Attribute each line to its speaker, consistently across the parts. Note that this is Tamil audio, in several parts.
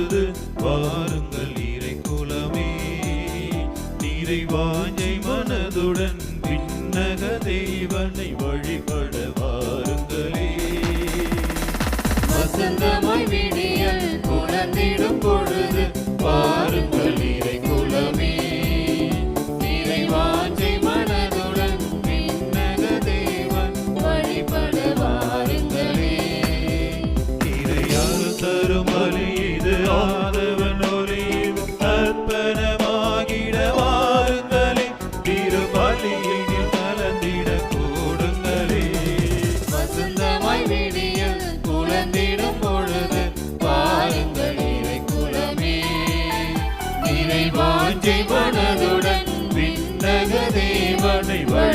Speaker 1: பொழுது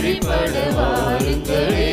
Speaker 1: வழிபட வாருங்களே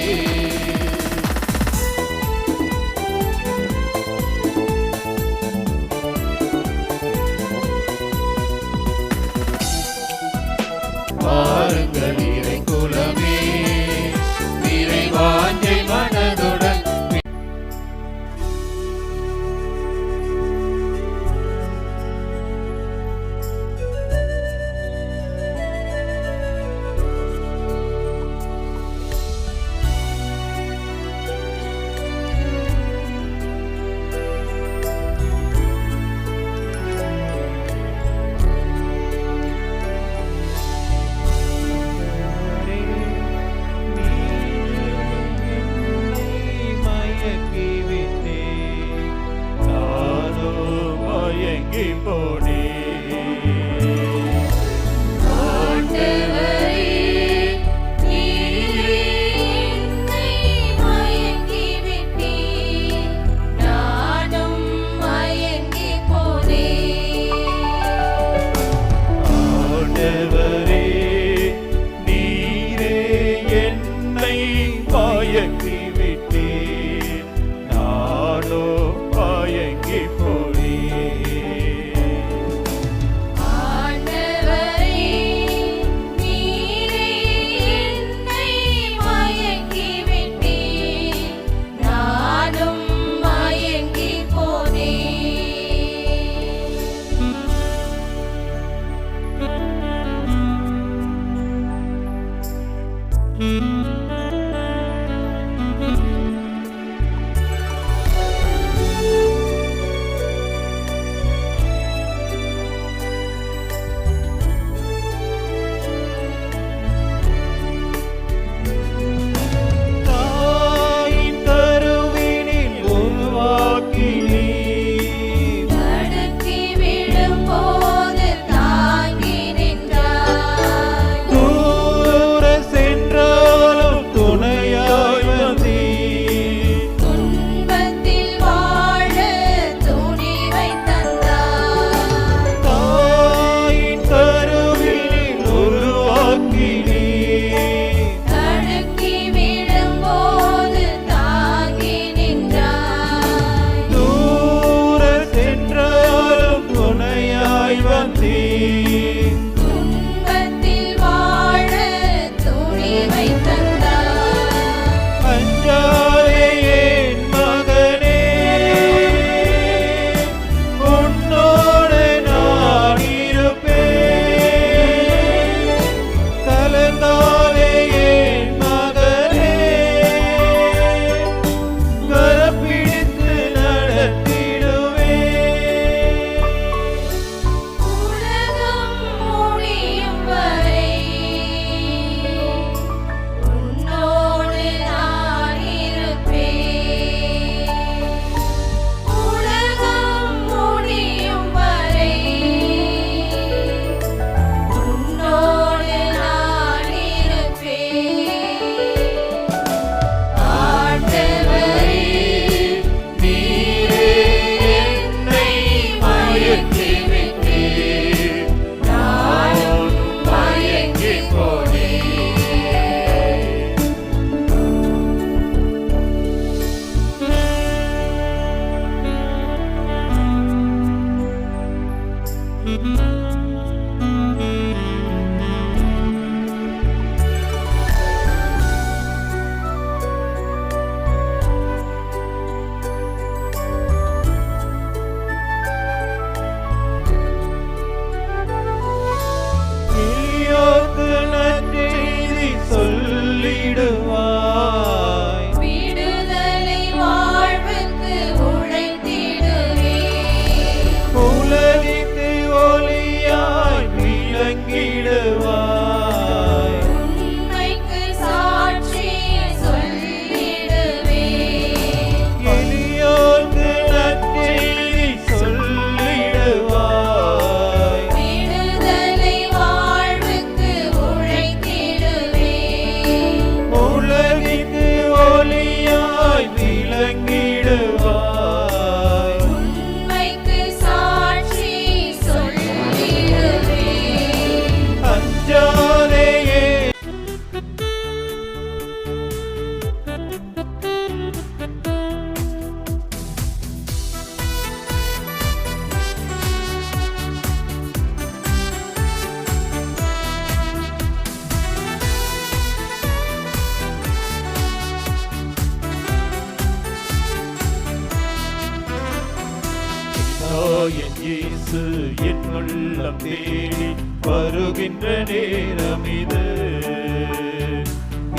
Speaker 1: என் இயேசு என் உள்ளம் தேடி வருகின்ற நேரம் இது.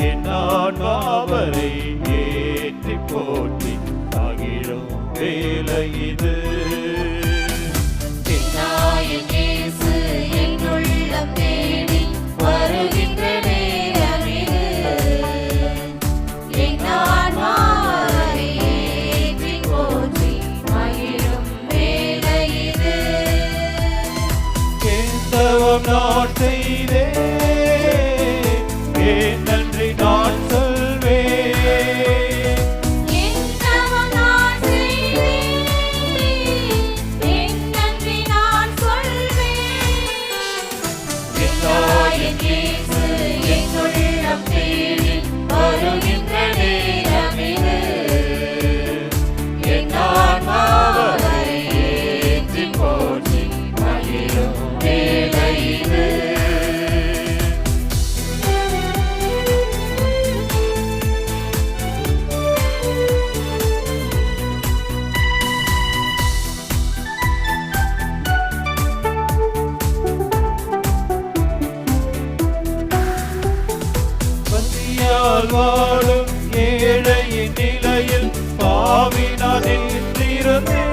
Speaker 1: என் ஆன்மாவரை ஏற்றி போற்றி அகிழும் வேலை இது. பாவினால் வாழும் ஏழையின் நிலையில் பாவினால் நின்றிருந்தே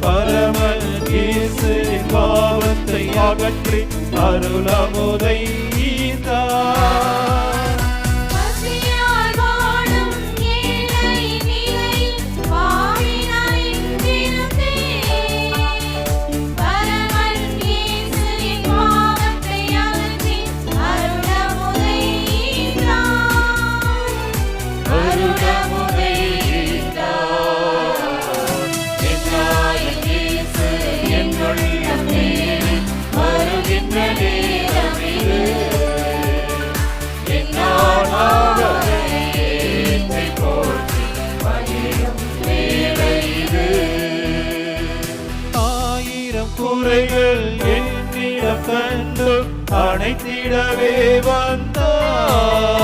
Speaker 1: பரமன் இயேசு பாவத்தை அகற்றி அருளமுதை தார் கண்டு அணைத்திடவே வந்தார்.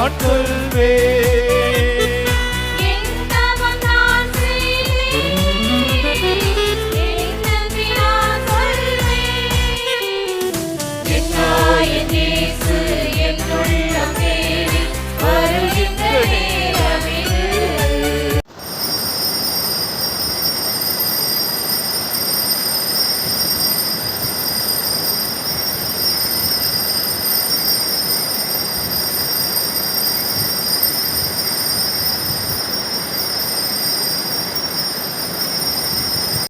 Speaker 1: நான் கொள்வேன்